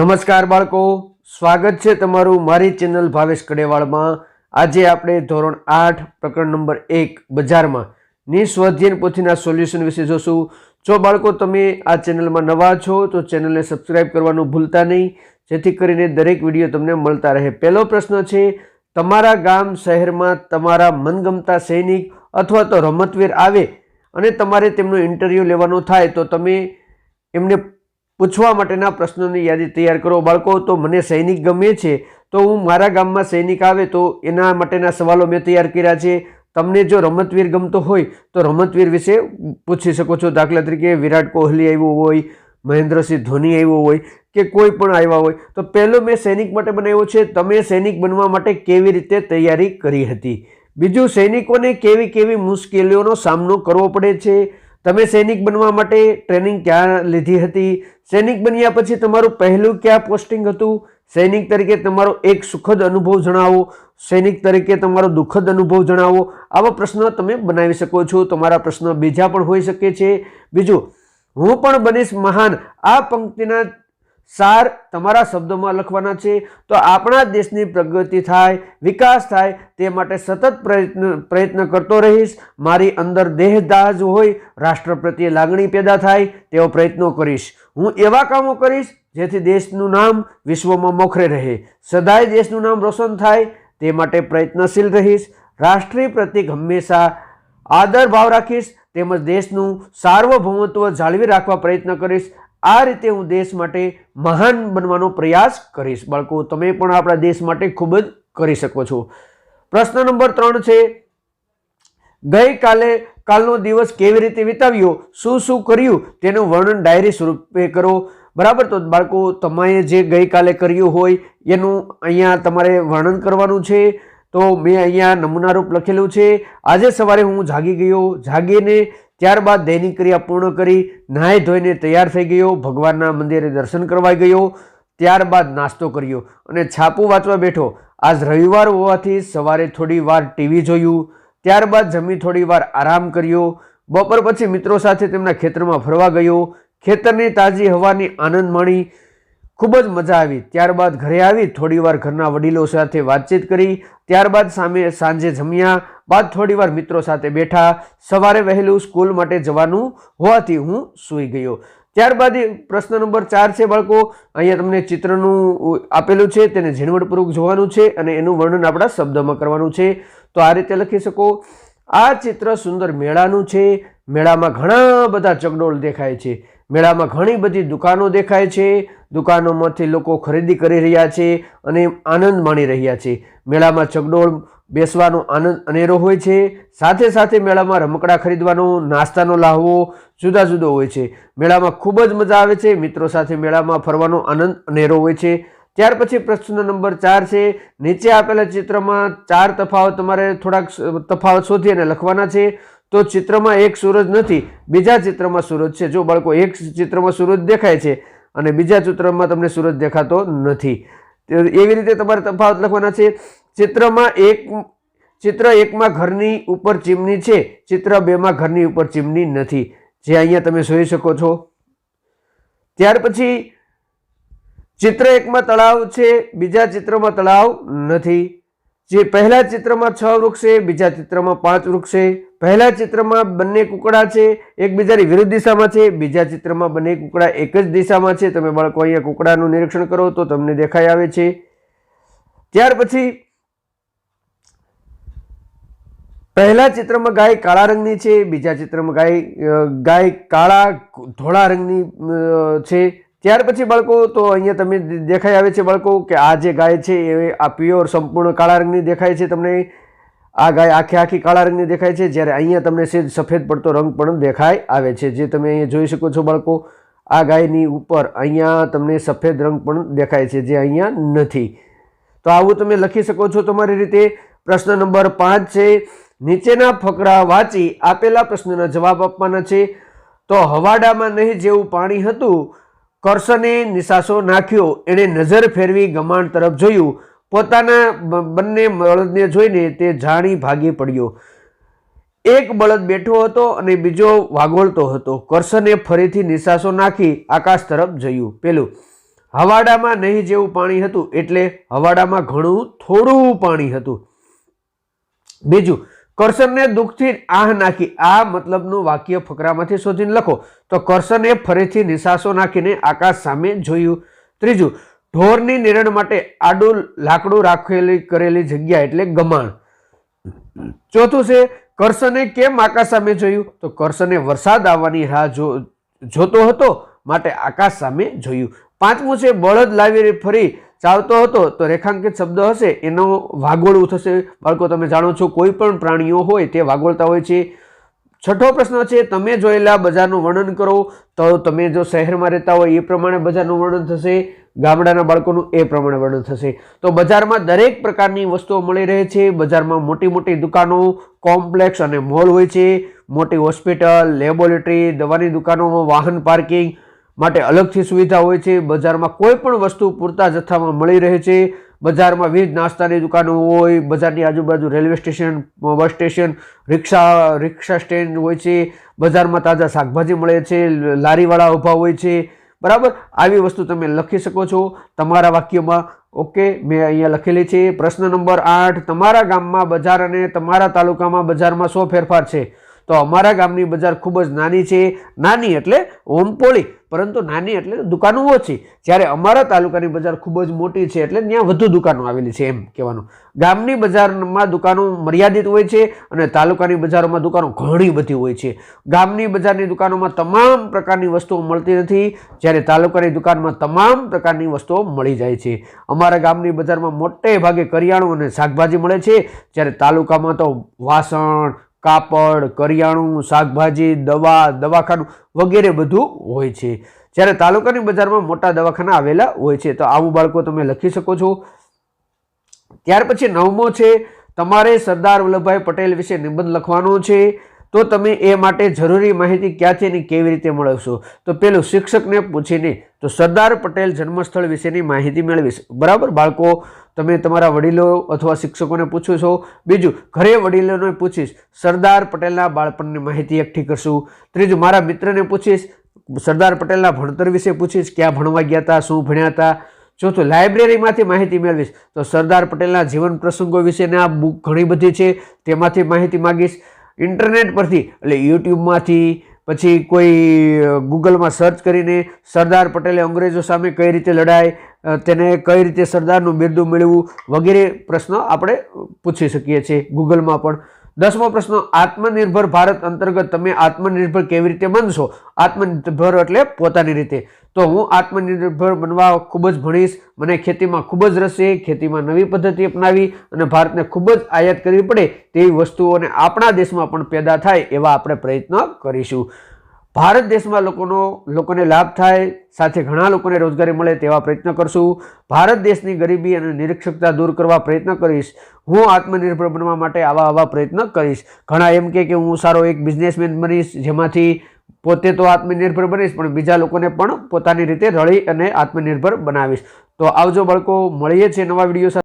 નમસ્કાર બાળકો, સ્વાગત છે તમારું મારી ચેનલ ભાવેશ કડેવાળમાં. આજે આપણે ધોરણ આઠ, પ્રકરણ નંબર એક, બજારમાં નિસ્વધ્યન પોથીના સોલ્યુશન વિશે જોશું. જો બાળકો તમે આ ચેનલમાં નવા છો, તો ચેનલને સબસ્ક્રાઇબ કરવાનું ભૂલતા નહીં. જેથી કરીને દરેક વીડિયો તમને મળતા રહે. પહેલો પ્રશ્ન છે, તમારા ગામ શહેરમાં તમારા મનગમતા સૈનિક અથવા તો રમતવીર આવે અને તમારે તેમનો ઇન્ટરવ્યૂ લેવાનો થાય, તો તમે એમને પૂછવા માટેના પ્રશ્નોની યાદી તૈયાર કરો. બાળકો, તો મને સૈનિક ગમે છે, તો હું મારા ગામમાં સૈનિક આવે તો એના માટેના સવાલો મેં તૈયાર કર્યા છે. તમને જો રમતવીર ગમતો હોય, તો રમતવીર વિશે પૂછી શકો છો. દાખલા તરીકે વિરાટ કોહલી આવ્યો હોય, મહેન્દ્રસિંહ ધોની આવ્યો હોય કે કોઈ પણ આવ્યા હોય, તો પહેલો મેં સૈનિક માટે બનાવ્યો છે. તમે સૈનિક બનવા માટે કેવી રીતે તૈયારી કરી હતી? બીજું, સૈનિકોને કેવી કેવી મુશ્કેલીઓનો સામનો કરવો પડે છે? તમે સૈનિક બનવા માટે ટ્રેનિંગ ક્યાં લીધી હતી? સૈનિક બન્યા પછી તમારું પહેલું ક્યાં પોસ્ટિંગ હતું? સૈનિક તરીકે તમારો એક સુખદ અનુભવ જણાવો. સૈનિક તરીકે તમારો દુઃખદ અનુભવ જણાવો. આવા પ્રશ્નો તમે બનાવી શકો છો. તમારા પ્રશ્નો બીજા પણ હોઈ શકે છે. બીજું, હું પણ બનીશ મહાન. આ પંક્તિના સાર તમારા શબ્દોમાં લખવાના છે. તો આપણા દેશની પ્રગતિ થાય, વિકાસ થાય, તે માટે સતત પ્રયત્ન પ્રયત્ન કરતો રહીશ. મારી અંદર દેહદાજ હોય, રાષ્ટ્ર પ્રત્યે લાગણી પેદા થાય તેવો પ્રયત્નો કરીશ. હું એવા કામો કરીશ જેથી દેશનું નામ વિશ્વમાં મોખરે રહે. સદાય દેશનું નામ રોશન થાય, તે માટે પ્રયત્નશીલ રહીશ. રાષ્ટ્રીય પ્રતિક હંમેશા આદર ભાવ રાખીશ, તેમજ દેશનું સાર્વભૌમત્વ જાળવી રાખવા પ્રયત્ન કરીશ. આ રીતે હું દેશ માટે મહાન બનવાનો પ્રયાસ કરીશ. બાળકો, તમે પણ આપણા દેશ માટે ખૂબ જ કરી શકો છો. પ્રશ્ન નંબર ત્રણ છે, ગઈકાલે કાલનો દિવસ કેવી રીતે વિતાવ્યો? શું શું કર્યું? તેનું વર્ણન ડાયરી સ્વરૂપે કરો. બરાબર? તો બાળકો, તમારે જે ગઈકાલે કર્યું હોય, એનું અહીંયા તમારે વર્ણન કરવાનું છે. તો મેં અહીંયા નમૂનારૂપ લખેલું છે. આજે સવારે હું જાગી ગયો. જાગીને ત્યારબાદ દૈનિક ક્રિયા પૂર્ણ કરી નાહી ધોઈને તૈયાર થઈ ગયો, ભગવાનના મંદિરે દર્શન કરવા ગયો, ત્યારબાદ નાસ્તો કર્યો અને છાપું વાંચવા બેઠો. આજ રવિવાર હોવાથી સવારે થોડી વાર ટીવી જોયું, ત્યારબાદ જમી થોડી વાર આરામ કર્યો. બપોર પછી મિત્રો સાથે તેમના ખેતરમાં ફરવા ગયો. ખેતરની તાજી હવાની આનંદ માણી. ખૂબ જ મજા આવી. ત્યારબાદ ઘરે આવી થોડીવાર ઘરના વડીલો સાથે વાતચીત કરી. ત્યારબાદ સામે સાંજે જમ્યા. બાદ થોડીવાર મિત્રો સાથે બેઠા સવારે વહેલું સ્કૂલ માટે જવાનું હોવાથી હું સૂઈ ગયો. ત્યારબાદ પ્રશ્ન નંબર ચાર છે, બાળકો. અહીંયા તમને ચિત્રનું આપેલું છે, તેને ઝીણવટપૂર્વક જોવાનું છે અને એનું વર્ણન આપણા શબ્દમાં કરવાનું છે. તો આ રીતે લખી શકો. આ ચિત્ર સુંદર મેળાનું છે. મેળામાં ઘણા બધા ચગડોળ દેખાય છે. મેળામાં ઘણી બધી દુકાનો દેખાય છે. દુકાનોમાંથી લોકો ખરીદી કરી રહ્યા છે અને આનંદ માણી રહ્યા છે. મેળામાં ચકડોળ બેસવાનો આનંદ અનેરો હોય છે. સાથે સાથે મેળામાં રમકડા ખરીદવાનો, નાસ્તાનો લાહવો જુદા જુદો હોય છે. મેળામાં ખૂબ જ મજા આવે છે. મિત્રો સાથે મેળામાં ફરવાનો આનંદ અનેરો હોય છે. ત્યાર પછી પ્રશ્ન નંબર ચાર છે. નીચે આપેલા ચિત્રમાં ચાર તફાવત તમારે થોડાક તફાવત શોધી અને લખવાના છે. તો ચિત્રમાં એક સૂરજ નથી, બીજા ચિત્રમાં સૂરજ છે. જો બાળકો એક ચિત્રમાં સૂરજ દેખાય છે અને બીજા ચિત્રમાં તમને સૂરજ દેખાતો નથી. એવી રીતે તમારે તફાવત લખવાના છે. ચિત્રમાં એક, ચિત્ર એકમાં ઘરની ઉપર ચીમની છે, ચિત્ર બેમાં ઘરની ઉપર ચીમની નથી. જે અહીંયા તમે જોઈ શકો છો. ત્યાર પછી ચિત્ર એકમાં તળાવ છે, બીજા ચિત્રમાં તળાવ નથી. જે પહેલા ચિત્રમાં છ વૃક્ષ છે, બીજા ચિત્રમાં પાંચ વૃક્ષ છે. પહેલા ચિત્રમાં બંને કુકડા છે, એકબીજાની વિરુદ્ધ દિશામાં છે, બીજા ચિત્રમાં બંને કુકડા એક જ દિશામાં છે. તમે બાળકો અહીંયા કુકડાનું નિરીક્ષણ કરો તો તમને દેખાઈ આવે છે. ત્યાર પછી પહેલા ચિત્રમાં ગાય કાળા રંગની છે, બીજા ચિત્રમાં ગાય ગાય કાળા, ધોળા રંગની છે. ત્યાર પછી બાળકો, તો અહીંયા તમે દેખાઈ આવે છે બાળકો કે આ જે ગાય છે એ આ પ્યોર સંપૂર્ણ કાળા રંગની દેખાય છે. તમને આ ગાય આખી આખી કાળા રંગની દેખાય છે. જ્યારે અહીંયા તમને સેજ સફેદ પડતો રંગ પણ દેખાઈ આવે છે. જે તમે અહીંયા જોઈ શકો છો બાળકો, આ ગાયની ઉપર અહીંયા તમને સફેદ રંગ પણ દેખાય છે, જે અહીંયા નથી. તો આવું તમે લખી શકો છો તમારી રીતે. પ્રશ્ન નંબર પાંચ છે નીચેના ફકરા વાંચી આપેલા પ્રશ્નના જવાબ આપવાના છે. તો હવાડામાં નહીં જેવું પાણી હતું કરસને નિશાસો નાખ્યો. એણે નજર ફેરવી ગમાણ તરફ જોયું. પોતાના બંને બળદને જોઈને તે જાણી ભાગી પડ્યો. એક બળદ બેઠો હતો અને બીજો વાગોળતો હતો. કરસને ફરીથી નિશાસો નાખી આકાશ તરફ જોયું. પેલું, હવાડામાં નહીં જેવું પાણી હતું એટલે હવાડામાં ઘણું થોડું પાણી હતું. બીજું કરસનને દુઃખથી આહ નાખી, આ મતલબનું વાક્ય ફકરામાંથી શોધીને લખો. તો કરસને ફરીથી નિશાસો નાખીને આકાશ સામે જોયું. ત્રીજું, ઢોરની નિરણ માટે આડું લાકડું રાખેલી કરેલી જગ્યા એટલે ગમાણ. ચોથું છે કરસને કેમ આકાશ સામે જોયું? તો કરસને વરસાદ આવવાની રાહ જોતો હતો, માટે આકાશ સામે જોયું. પાંચમું છે, બળદ લાવી ફરી ચાલતો હતો તો રેખાંકિત શબ્દ હશે, એનો વાગોળવું થશે. બાળકો, તમે જાણો છો, કોઈ પણ પ્રાણીઓ હોય તે વાગોળતા હોય છે. છઠ્ઠો પ્રશ્ન છે, તમે જોયેલા બજારનું વર્ણન કરો. તો તમે જો શહેરમાં રહેતા હોય, એ પ્રમાણે બજારનું વર્ણન થશે. ગામડાના બાળકોનું એ પ્રમાણે વર્ણન થશે. તો બજારમાં દરેક પ્રકારની વસ્તુઓ મળી રહે છે. બજારમાં મોટી મોટી દુકાનો, કોમ્પ્લેક્સ અને મોલ હોય છે. મોટી હોસ્પિટલ, લેબોરેટરી, દવાની દુકાનોમાં વાહન પાર્કિંગ માટે અલગથી સુવિધા હોય છે. બજારમાં કોઈ પણ વસ્તુ પૂરતા જથ્થામાં મળી રહે છે. બજારમાં વિવિધ નાસ્તાની દુકાનો હોય, બજારની આજુબાજુ railway station, bus station, rickshaw rickshaw stand હોય છે. બજારમાં તાજા શાકભાજી મળે છે, લારીવાળા ઊભા હોય છે. બરાબર? આવી વસ્તુ તમે લખી શકો છો. તમારા વાક્યમાં, ઓકે, મેં અહીંયા લખેલી છે. પ્રશ્ન નંબર આઠ, તમારા ગામમાં બજાર અને તમારા તાલુકામાં બજારમાં શું ફેરફાર છે? તો અમારા ગામની બજાર ખૂબ જ નાની છે. નાની એટલે ઓમપોળી. પરંતુ નાની એટલે દુકાનો ઓછી. જ્યારે અમારા તાલુકાની બજાર ખૂબ જ મોટી છે એટલે ત્યાં વધુ દુકાનો આવેલી છે એમ કહેવાનું. ગામની બજારમાં દુકાનો મર્યાદિત હોય છે અને તાલુકાની બજારોમાં દુકાનો ઘણી બધી હોય છે. ગામની બજારની દુકાનોમાં તમામ પ્રકારની વસ્તુઓ મળતી નથી. જ્યારે તાલુકાની દુકાનમાં તમામ પ્રકારની વસ્તુઓ મળી જાય છે. અમારા ગામની બજારમાં મોટે ભાગે કરિયાણું અને શાકભાજી મળે છે. જ્યારે તાલુકામાં તો વાસણ કાપડ, કરિયાણું, શાકભાજી, દવા, દવાખાનું વગેરે બધું હોય છે. જ્યારે તાલુકાની બજારમાં મોટા દવાખાના આવેલા હોય છે. તો આવું બાળકો તમે લખી શકો છો. ત્યાર પછી નવમો છે, તમારે સરદાર વલ્લભભાઈ પટેલ વિશે નિબંધ લખવાનો છે. તો તમે એ માટે જરૂરી માહિતી ક્યાંથી અને કેવી રીતે મેળવશો? તો પેલું શિક્ષકને પૂછીને, તો સરદાર પટેલ જન્મસ્થળ વિશેની માહિતી મેળવીશ. બરાબર, બાળકો? તમે તમારા વડીલો અથવા શિક્ષકોને પૂછો છો. બીજું, ઘરે વડીલોને પૂછીશ, સરદાર પટેલના બાળપણની માહિતી એકઠી કરશું? ત્રીજું, મારા મિત્રને પૂછીશ, સરદાર પટેલના ભણતર વિશે પૂછીશ, ક્યાં ભણવા ગયા હતા શું ભણ્યા હતા ચોથું, લાઇબ્રેરીમાંથી માહિતી મેળવીશ. તો સરદાર પટેલના જીવન પ્રસંગો વિશેને આ બુક ઘણી બધી છે, તેમાંથી માહિતી માગીશ. ઇન્ટરનેટ પરથી, એટલે યુટ્યુબમાંથી, પછી કોઈ ગૂગલમાં સર્ચ કરીને સરદાર પટેલે અંગ્રેજો સામે કઈ રીતે લડાય તેને કઈ રીતે સરદારનું બિરદું મેળવવું, વગેરે પ્રશ્નો આપણે પૂછી શકીએ છીએ ગૂગલમાં પણ. દસમો પ્રશ્ન, આત્મનિર્ભર ભારત અંતર્ગત તમે આત્મનિર્ભર કેવી રીતે બનશો? આત્મનિર્ભર એટલે પોતાની રીતે. તો હું આત્મનિર્ભર બનવા ખૂબ જ ભણીશ. મને ખેતીમાં ખૂબ જ રસ ખેતીમાં નવી પદ્ધતિ અપનાવી અને ભારતને ખૂબ જ આયાત કરવી પડે તેવી વસ્તુઓને આપણા દેશમાં પણ પેદા થાય એવા આપણે પ્રયત્ન કરીશું. ભારત દેશમાં લોકોનો, લોકોને લાભ થાય, સાથે ઘણા લોકોને રોજગારી મળે તેવા પ્રયત્ન કરશું. ભારત દેશની ગરીબી અને નિરીક્ષકતા દૂર કરવા પ્રયત્ન કરીશ. હું આત્મનિર્ભર બનવા માટે આવા આવા પ્રયત્ન કરીશ. ઘણા એમ કે હું સારો એક બિઝનેસમેન બનીશ, જેમાંથી પોતે તો આત્મનિર્ભર બનીશ, પણ બીજા લોકોને પણ પોતાની રીતે રળી અને આત્મનિર્ભર બનાવીશ. તો આવજો બાળકો, મળીએ છીએ નવા વીડિયો સાથે.